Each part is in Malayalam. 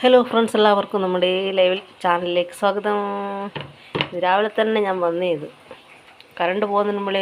ഹലോ ഫ്രണ്ട്സ് എല്ലാവർക്കും നമ്മുടെ ഈ ലൈവിൽ ചാനലിലേക്ക് സ്വാഗതം. രാവിലെ തന്നെ ഞാൻ വന്നത്. കറണ്ട് പോകുന്നതിന് നമ്മൾ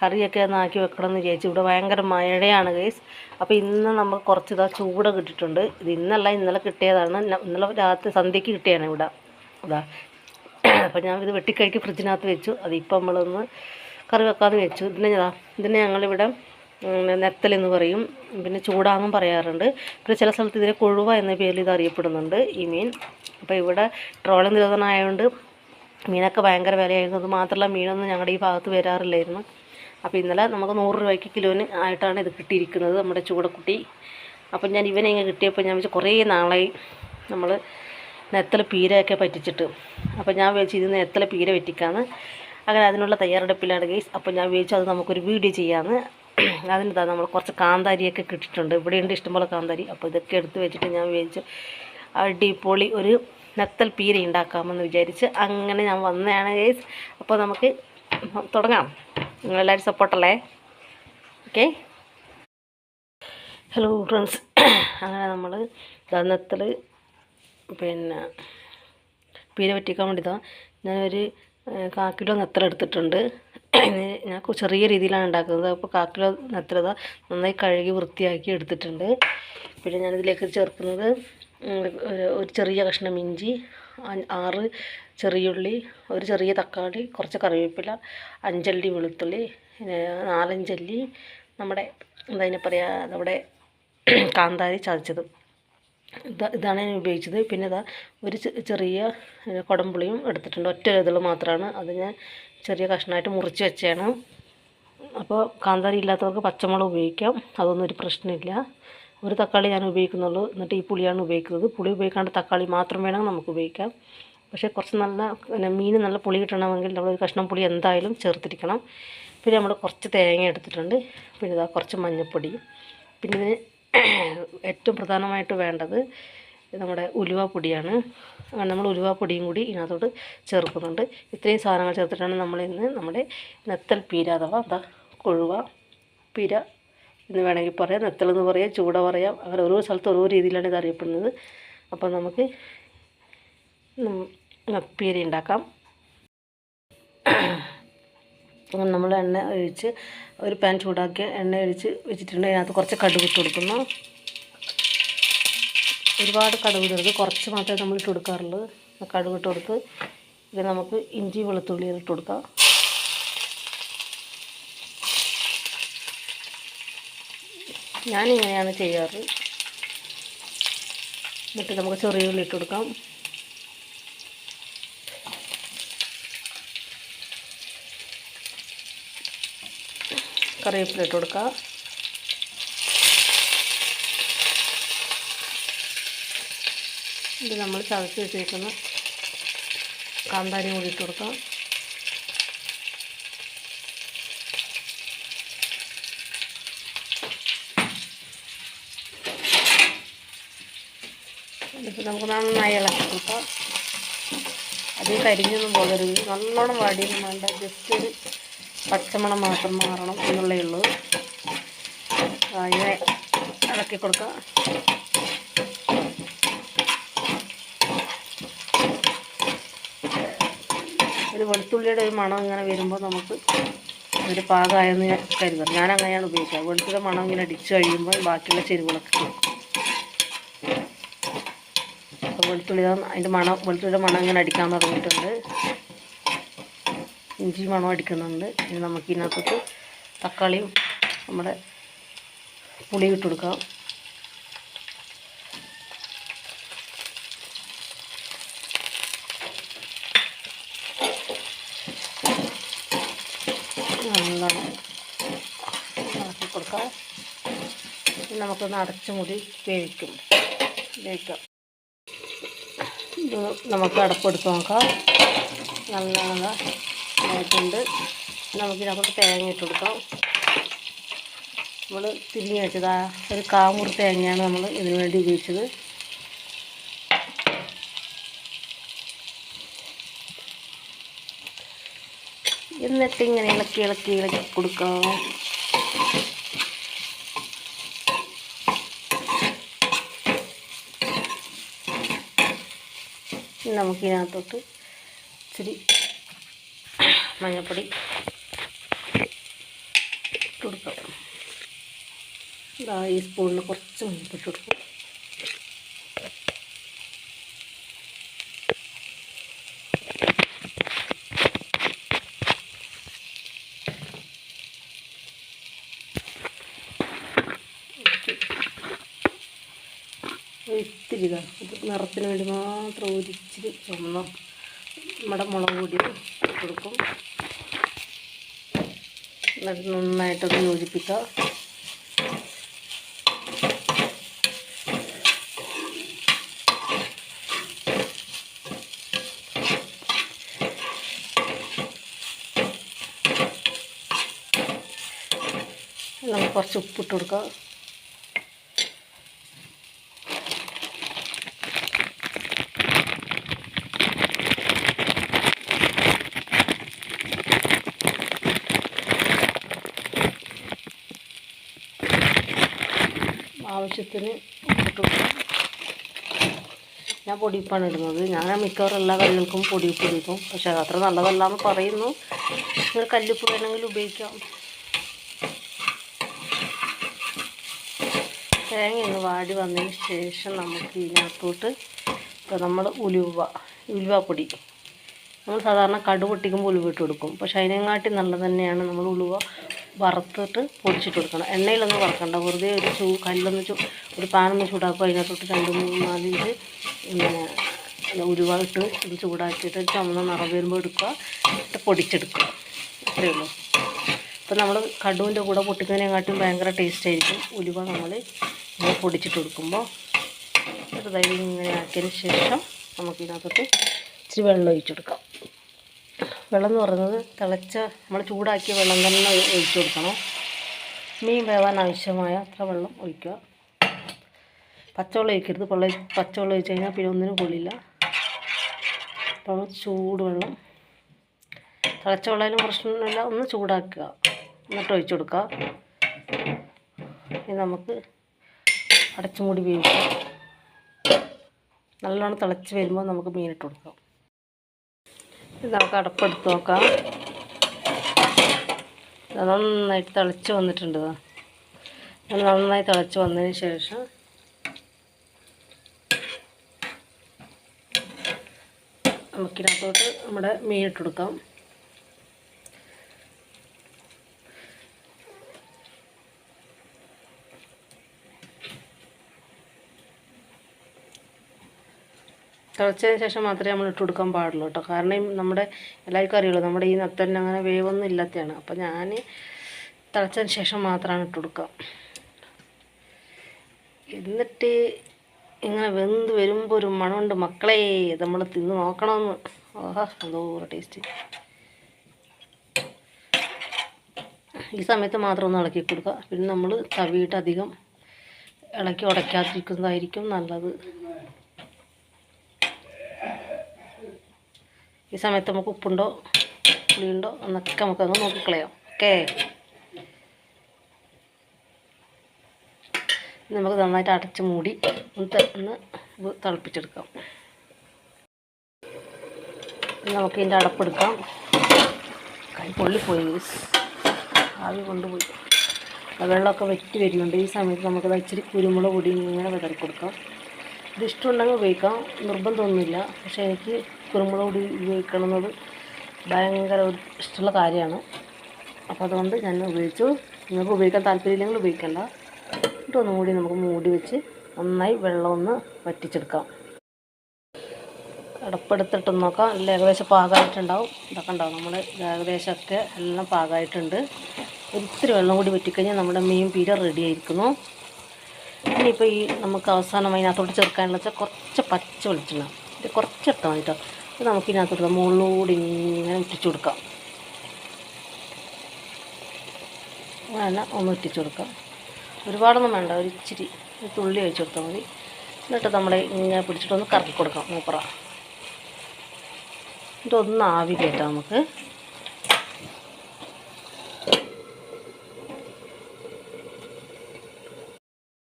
കറിയൊക്കെ ഒന്ന് ആക്കി വെക്കണമെന്ന് ചേച്ചി ഇവിടെ ഭയങ്കര മഴയാണ് ഗൈസ് അപ്പോൾ ഇന്ന് നമ്മൾ കുറച്ച് ഇതാ ചൂട് കിട്ടിയിട്ടുണ്ട്. ഇത് ഇന്നല്ല ഇന്നലെ കിട്ടിയതാണ് ഇന്നലെ രാത്രി സന്ധ്യയ്ക്ക് കിട്ടിയാണ് ഇവിടെ. ഇതാ. അപ്പോൾ ഞാൻ ഇത് വെട്ടിക്കഴിക്കി ഫ്രിഡ്ജിനകത്ത് വെച്ചു. അതിപ്പോൾ നമ്മളൊന്ന് കറി വെക്കാമെന്ന് വെച്ചു ഇതിനെ ഇതാ ഇതിനെ ഞങ്ങളിവിടെ നെത്തലെന്ന് പറയും. പിന്നെ ചൂടാന്നും പറയാറുണ്ട്. പിന്നെ ചില സ്ഥലത്ത് ഇതിനെ കൊഴുവ എന്ന പേരിൽ ഇത് അറിയപ്പെടുന്നുണ്ട് ഈ മീൻ. അപ്പോൾ ഇവിടെ ട്രോൾ നിരോധനമായതുകൊണ്ട് മീനൊക്കെ ഭയങ്കര വിലയായിരുന്നു. അത് മാത്രമല്ല മീനൊന്നും ഞങ്ങളുടെ ഈ ഭാഗത്ത് വരാറില്ലായിരുന്നു. അപ്പോൾ ഇന്നലെ നമുക്ക് നൂറ് രൂപയ്ക്ക് കിലോന് ആയിട്ടാണ് ഇത് കിട്ടിയിരിക്കുന്നത് നമ്മുടെ ചൂടക്കുട്ടി. അപ്പം ഞാൻ ഇവനെ ഇങ്ങനെ കിട്ടിയപ്പോൾ ഞാൻ വെച്ചാൽ കുറേ നാളായി നമ്മൾ നെത്തൽ പീരയൊക്കെ പറ്റിച്ചിട്ട്. അപ്പോൾ ഞാൻ വിചാരിച്ചു ഇത് നെത്തൽ പീര പറ്റിക്കാന്ന് അങ്ങനെ അതിനുള്ള തയ്യാറെടുപ്പിലാണ് ഗെയ്സ് അപ്പോൾ ഞാൻ വിചാരിച്ചു അത് നമുക്കൊരു വീഡിയോ ചെയ്യാമെന്ന് അതിനിതാ നമ്മൾ കുറച്ച് കാന്താരിയൊക്കെ കിട്ടിയിട്ടുണ്ട്. ഇവിടെയുണ്ട് ഇഷ്ടംപോലെ കാന്താരി. അപ്പോൾ ഇതൊക്കെ എടുത്ത് വെച്ചിട്ട് ഞാൻ വിചാരിച്ചു അടിപൊളി ഒരു നെത്തൽ പീര ഉണ്ടാക്കാമെന്ന് വിചാരിച്ച് അങ്ങനെ ഞാൻ വന്നതാണ് ഗേസ് അപ്പോൾ നമുക്ക് തുടങ്ങാം. നിങ്ങളെല്ലാവരും സപ്പോർട്ടല്ലേ ഓക്കെ ഹലോ ഫ്രണ്ട്സ് അങ്ങനെ നമ്മൾ നെത്തൽ പിന്നെ പീര പറ്റിക്കാൻ വേണ്ടിയിട്ടാണ് ഞാനൊരു കാക്കിലോ നത്തൽ എടുത്തിട്ടുണ്ട്. ഞാൻ ചെറിയ രീതിയിലാണ് ഉണ്ടാക്കുന്നത്. അപ്പോൾ കാക്കിലോ കിലോ നന്നായി കഴുകി വൃത്തിയാക്കി എടുത്തിട്ടുണ്ട്. പിന്നെ ഞാനിതിലേക്ക് ചേർക്കുന്നത് ഒരു- ചെറിയ കഷ്ണം ഇഞ്ചി ആറ് ചെറിയുള്ളി ഒരു ചെറിയ തക്കാളി കുറച്ച് കറിവേപ്പില അഞ്ചല്ലി വെളുത്തുള്ളി നാലഞ്ചല്ലി നമ്മുടെ എന്താ പറയുക നമ്മുടെ കാന്താരി ചതച്ചത്. ഇതാണ് ഞാൻ ഉപയോഗിച്ചത്. പിന്നെ ഇതാ ഒരു ചെറിയ കുടംപുളിയും എടുത്തിട്ടുണ്ട്. ഒറ്റ ഇതിൽ മാത്രമാണ്. അത് ഞാൻ ചെറിയ കഷ്ണമായിട്ട് മുറിച്ച് വെച്ചാണ്. അപ്പോൾ കാന്താരി ഇല്ലാത്തവർക്ക് പച്ചമുളക് ഉപയോഗിക്കാം. അതൊന്നും ഒരു പ്രശ്നമില്ല. ഒരു തക്കാളി ഞാൻ ഉപയോഗിക്കുന്നുള്ളൂ. എന്നിട്ട് ഈ പുളിയാണ് ഉപയോഗിക്കുന്നത്. പുളി ഉപയോഗിക്കാണ്ട് തക്കാളി മാത്രം വേണമെങ്കിൽ നമുക്ക് ഉപയോഗിക്കാം. പക്ഷേ കുറച്ച് നല്ല മീൻ നല്ല പുളി കിട്ടണമെങ്കിൽ നമ്മൾ ഒരു കഷ്ണം പുളി എന്തായാലും ചേർത്തിരിക്കണം. പിന്നെ നമ്മൾ കുറച്ച് തേങ്ങ എടുത്തിട്ടുണ്ട്. പിന്നെ ഇതാ കുറച്ച് മഞ്ഞൾപ്പൊടി പിന്നെ ഏറ്റവും പ്രധാനമായിട്ട് വേണ്ടത് നമ്മുടെ ഉലുവ പൊടിയാണ്. നമ്മൾ ഉലുവ പൊടിയും കൂടി ഇതിനകത്തോട്ട് ചേർക്കുന്നുണ്ട്. ഇത്രയും സാധനങ്ങൾ ചേർത്തിട്ടാണ് നമ്മൾ ഇന്ന് നമ്മുടെ നെത്തൽ പീര അഥവാ എന്താ കൊഴുവ പീര എന്ന് വേണമെങ്കിൽ പറയാം. നെത്തൽ എന്ന് പറയാം ചൂട പറയാം. അങ്ങനെ ഓരോ സ്ഥലത്ത് ഓരോ രീതിയിലാണ് ഇത് അറിയപ്പെടുന്നത്. അപ്പോൾ നമുക്ക് പീര ഉണ്ടാക്കാം. നമ്മൾ എണ്ണ ഒഴിച്ച് ഒരു പാൻ ചൂടാക്കി എണ്ണ ഒഴിച്ച് വെച്ചിട്ടുണ്ട്. അതിനകത്ത് കുറച്ച് കടുക് ഇട്ട് കൊടുക്കുന്നു. ഒരുപാട് കടുക് ഇടരുത് കുറച്ച് മാത്രമേ നമ്മൾ ഇട്ട് കൊടുക്കാറുള്ളൂ. കടുക് ഇട്ട് കൊടുത്ത് ഇത് നമുക്ക് ഇഞ്ചി വെളുത്തുള്ളി ഇട്ട് കൊടുക്കാം. ഞാനിങ്ങനെയാണ് ചെയ്യാറ്. എന്നിട്ട് നമുക്ക് ചെറിയ ഉള്ളി ഇട്ട് കൊടുക്കാം. കറിവേപ്പില ഇട്ട് കൊടുക്കാം. ഇത് നമ്മൾ ചതച്ച് വെച്ചേക്കുന്ന കാന്താരി കൂടി ഇട്ട് കൊടുക്കാം. എന്നിട്ട് നമുക്ക് നന്നായി ഇളക്കി കൊടുക്കാം. അത് കരിഞ്ഞൊന്നും പോകരുത്. നല്ലോണം വാടിയൊന്നും വേണ്ട ജസ്റ്റ് ഒരു പച്ചമണം മാത്രം മാറണം എന്നുള്ളേ ഉള്ളൂ. അതിനെ ഇളക്കി കൊടുക്കാം. ഒരു വെളുത്തുള്ളിയുടെ ഒരു മണം ഇങ്ങനെ വരുമ്പോൾ നമുക്ക് ഒരു പാകമായെന്ന് ഞാൻ കരുതണം ഞാൻ അങ്ങനെയാണ് ഉപയോഗിക്കുക. വെളുത്തുള്ള മണം ഇങ്ങനെ അടിച്ചു കഴിയുമ്പോൾ ബാക്കിയുള്ള അപ്പോൾ വെളുത്തുള്ളി അതിന്റെ മണം വെളുത്തുള്ളിയുടെ മണം ഇങ്ങനെ അടിക്കാൻ തുടങ്ങിയിട്ടുണ്ട്. ഇഞ്ചി മണം അടിക്കുന്നുണ്ട്. ഇനി നമുക്ക് ഇതിനകത്തോട്ട് തക്കാളിയും നമ്മുടെ പുളി ഇട്ട് കൊടുക്കാം. കൊടുക്കാം. നമുക്കൊന്ന് അടച്ചു മുടി വേവിക്കും. വേവിക്കാം. നമുക്ക് അടപ്പെടുത്ത് നോക്കാം. നല്ല ആയിട്ടുണ്ട് നമുക്കിതിനകത്ത് തേങ്ങ ഇട്ട് കൊടുക്കാം. നമ്മൾ തിരിഞ്ഞ് വെച്ചതാ ഒരു കാമൂർ തേങ്ങയാണ് നമ്മൾ ഇതിനു വേണ്ടി ഉപയോഗിച്ചത്. എന്നിട്ട് ഇങ്ങനെ ഇളക്കി ഇളക്കി ഇളക്കി കൊടുക്കാം. നമുക്കിതിനകത്തോട്ട് ഇച്ചിരി മഞ്ഞൾപ്പൊടി ഇട്ട് കൊടുക്കാം ഈ സ്പൂണിൽ കുറച്ച് മഞ്ഞൾപ്പൊടി കൊടുക്കും ഇത്തിരി ഇതാണ് ഇത് നിറത്തിന് വേണ്ടി മാത്രം ഒരിച്ചിരി ചുമന്ന നമ്മുടെ മുളക് പൊടി ഇട്ട് കൊടുക്കും. എന്നിട്ട് നന്നായിട്ടൊന്ന് യോജിപ്പിക്കാം നമുക്ക് കുറച്ച് ഉപ്പിട്ട് കൊടുക്കാം. ആവശ്യത്തിന് ഞാൻ പൊടിയിപ്പാണ് ഇടുന്നത്. ഞാൻ മിക്കവാറും എല്ലാ കല്ലുകൾക്കും പൊടിയിപ്പ് ഉപയോഗിക്കും പക്ഷേ അത് അത്ര നല്ലതല്ല എന്ന് പറയുന്നു. നിങ്ങൾ കല്ലുപ്പ് വേണമെങ്കിൽ ഉപയോഗിക്കാം. തേങ്ങ ഒന്ന് വാടി വന്നതിന് ശേഷം നമുക്ക് ഇതിനകത്തോട്ട് ഇപ്പോൾ നമ്മൾ ഉലുവ ഉലുവപ്പൊടി നമ്മൾ സാധാരണ കടു പൊട്ടിക്കുമ്പോൾ ഉലുവ ഇട്ട് കൊടുക്കും. പക്ഷേ അതിനെങ്ങാട്ടി നല്ലത് തന്നെയാണ് നമ്മൾ ഉലുവ വറുത്തിട്ട് പൊടിച്ചിട്ട് കൊടുക്കണം. എണ്ണയിലൊന്നും വറക്കണ്ട. വെറുതെ ഒരു ചൂ കല്ലൊന്ന് ചൂ ഒരു പാനൊന്ന് ചൂടാക്കുക അതിനകത്തോട്ട് രണ്ട് മൂന്ന് നാലിഞ്ച് പിന്നെ ഉരുവായിട്ട് ഒന്ന് ചൂടാക്കിയിട്ട് ചുമന്ന നിറം വരുമ്പോൾ എടുക്കുക. എന്നിട്ട് പൊടിച്ചെടുക്കുക. അത്രയേ ഉള്ളൂ. ഇപ്പം നമ്മൾ കടുവിന്റെ കൂടെ പൊട്ടിക്കുന്നതിനെക്കാട്ടും ഭയങ്കര ടേസ്റ്റ് ആയിരിക്കും. ഉലുവ നമ്മൾ പൊടിച്ചിട്ട് കൊടുക്കുമ്പോൾ. ചെറുതായി ഇങ്ങനെ ആക്കിയതിന് ശേഷം നമുക്കിതിനകത്തോട്ട് ഇച്ചിരി വെള്ളം ഒഴിച്ചു കൊടുക്കാം. വെള്ളം എന്ന് പറയുന്നത് തിളച്ച നമ്മൾ ചൂടാക്കിയ വെള്ളം തന്നെ ഒഴി- ഒഴിച്ചു കൊടുക്കണം. മീൻ വേവാൻ ആവശ്യമായ അത്ര വെള്ളം ഒഴിക്കുക. പച്ചവെള്ളം ഒഴിക്കരുത്. പൊള്ള പച്ചവെള്ളം ഒഴിച്ച് കഴിഞ്ഞാൽ പിന്നെ ഒന്നിനും കൊള്ളില്ല അപ്പോൾ ചൂടുവെള്ളം. തിളച്ച വെള്ളമായാലും പ്രശ്നമൊന്നുമില്ല. ഒന്ന് ചൂടാക്കുക. എന്നിട്ട് ഒഴിച്ചു കൊടുക്കുക. ഇനി നമുക്ക് അടച്ചുമൂടി വേവിക്കാം. നല്ലോണം തിളച്ച് വരുമ്പോൾ നമുക്ക് മീനിട്ട് കൊടുക്കാം. നമുക്ക് അടപ്പെടുത്ത് നോക്കാം ഇത് നന്നായിട്ട് തിളച്ച് വന്നിട്ടുണ്ട് ഇതാ. ഇത് നന്നായി തിളച്ച് വന്നതിന് ശേഷം നമുക്കിനകത്തോട്ട് നമ്മുടെ മീൻ ഇട്ട് തിളച്ചതിന് ശേഷം മാത്രമേ നമ്മൾ ഇട്ട് കൊടുക്കാൻ പാടുള്ളൂ കേട്ടോ. കാരണം നമ്മുടെ എല്ലാവർക്കും അറിയുള്ളൂ നമ്മുടെ ഈ നത്തലിന് അങ്ങനെ വേവൊന്നും ഇല്ലാത്തതാണ്. അപ്പോൾ ഞാൻ തിളച്ചതിന് ശേഷം മാത്രമാണ് ഇട്ട് കൊടുക്കുക. എന്നിട്ട് ഇങ്ങനെ വെന്ത് വരുമ്പോൾ ഒരു മണമുണ്ട്. മക്കളെ നമ്മൾ തിന്ന് നോക്കണമെന്ന് ഓഹാ എന്തോ ടേസ്റ്റ് ഈ സമയത്ത് മാത്രം ഒന്ന് ഇളക്കി കൊടുക്കുക. പിന്നെ നമ്മൾ തവിയിട്ട് അധികം ഇളക്കി ഉടയ്ക്കാതിരിക്കുന്നതായിരിക്കും നല്ലത്. ഈ സമയത്ത് നമുക്ക് ഉപ്പുണ്ടോ പുളിയുണ്ടോ എന്നൊക്കെ നമുക്കങ്ങ് നോക്കിക്കളയാം. ഓക്കേ നമുക്ക് നന്നായിട്ട് അടച്ച് മൂടി ഒന്ന് തിളപ്പിച്ചെടുക്കാം. നമുക്ക് ഇതിന്റെ അടപ്പെടുക്കാം കൈ പൊള്ളിപ്പോയി. ആവി കൊണ്ടുപോയി. വെള്ളമൊക്കെ വെറ്റി വരുന്നുണ്ട്. ഈ സമയത്ത് നമുക്ക് ഇച്ചിരി കുരുമുളക് പൊടി ഇങ്ങനെ വിതറി കൊടുക്കാം ഇത് ഇഷ്ടമുണ്ടെങ്കിൽ ഉപയോഗിക്കാം. നിർബന്ധമൊന്നുമില്ല. പക്ഷേ എനിക്ക് കുരുമുളക് ഉപയോഗിക്കണമെന്നത് ഭയങ്കര ഇഷ്ടമുള്ള കാര്യമാണ്. അപ്പോൾ അതുകൊണ്ട് ഞാൻ ഉപയോഗിച്ചു. നിങ്ങൾക്ക് ഉപയോഗിക്കാൻ താല്പര്യമില്ലെങ്കിൽ ഉപയോഗിക്കണ്ട. എന്നിട്ട് ഒന്നും കൂടി നമുക്ക് മൂടി വെച്ച് നന്നായി വെള്ളം ഒന്ന് വറ്റിച്ചെടുക്കാം. അടപ്പെടുത്തിട്ട് നോക്കാം. എല്ലാം ഏകദേശം പാകമായിട്ടുണ്ടാവും. ഇതൊക്കെ ഉണ്ടാവും. നമ്മൾ ഏകദേശമൊക്കെ എല്ലാം പാകമായിട്ടുണ്ട്. ഒരിത്തിരി വെള്ളം കൂടി വറ്റിക്കഴിഞ്ഞാൽ നമ്മുടെ മീൻ പീര റെഡി ആയിരിക്കുന്നു. ഇനിയിപ്പോൾ ഈ നമുക്ക് അവസാനം അതിനകത്തോട്ട് ചേർക്കാനുള്ള വെച്ചാൽ കുറച്ച് പച്ച വെളിച്ചെണ്ണ. ഇത് കുറച്ച് എടുത്താൽ മതി കേട്ടോ. ഇത് നമുക്ക് ഇതിനകത്തോട്ട് മുകളിലൂടെ ഇങ്ങനെ ഇട്ടിച്ചു കൊടുക്കാം. വേണ്ട ഒന്ന് ഇട്ടിച്ചു കൊടുക്കാം. ഒരുപാടൊന്നും വേണ്ട ഒരു ഇച്ചിരി തുള്ളി ഒഴിച്ചു കൊടുത്താൽ മതി. എന്നിട്ട് നമ്മളെ ഇങ്ങനെ പിടിച്ചിട്ടൊന്ന് കറക്കി കൊടുക്കാം മൂപ്പറ. ഇതൊന്ന് ആവി കേട്ടോ നമുക്ക്.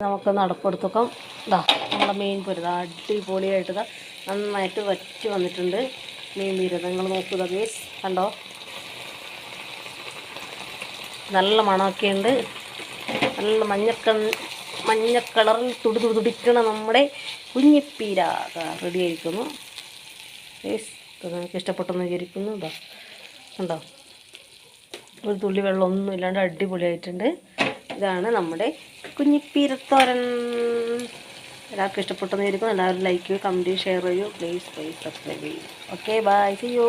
നമുക്ക് നടപ്പെടുത്തൊക്കെ ഇതാ നമ്മുടെ മീൻ പൊരുത അടിപൊളിയായിട്ട് ഇതാ നന്നായിട്ട് വറ്റി വന്നിട്ടുണ്ട്. മീൻ പീര നിങ്ങൾ നോക്കുക ഗേസ് കണ്ടോ? നല്ല മണമൊക്കെ ഉണ്ട്. നല്ല മഞ്ഞക്ക മഞ്ഞ കളറിൽ തുടി തുടിക്കണ നമ്മുടെ കുഞ്ഞിപ്പീര റെഡി ആയിരിക്കുന്നു. ഗേസ് നിങ്ങൾക്ക് ഇഷ്ടപ്പെട്ടെന്ന് വിചാരിക്കുന്നു. ഇതാ കണ്ടോ? ഒരു തുള്ളി വെള്ളമൊന്നും ഇല്ലാണ്ട് അടിപൊളിയായിട്ടുണ്ട്. ഇതാണ് നമ്മുടെ കുഞ്ഞിപ്പീരത്തോരൻ. എല്ലാവർക്കും ഇഷ്ടപ്പെട്ടെന്ന് വിചാരിക്കുന്നു. എല്ലാവരും ലൈക്ക് ചെയ്യൂ കമന്റ് ഷെയർ ചെയ്യൂ. പ്ലീസ് പ്ലീസ് സബ്സ്ക്രൈബ് ചെയ്യൂ. Okay bye see you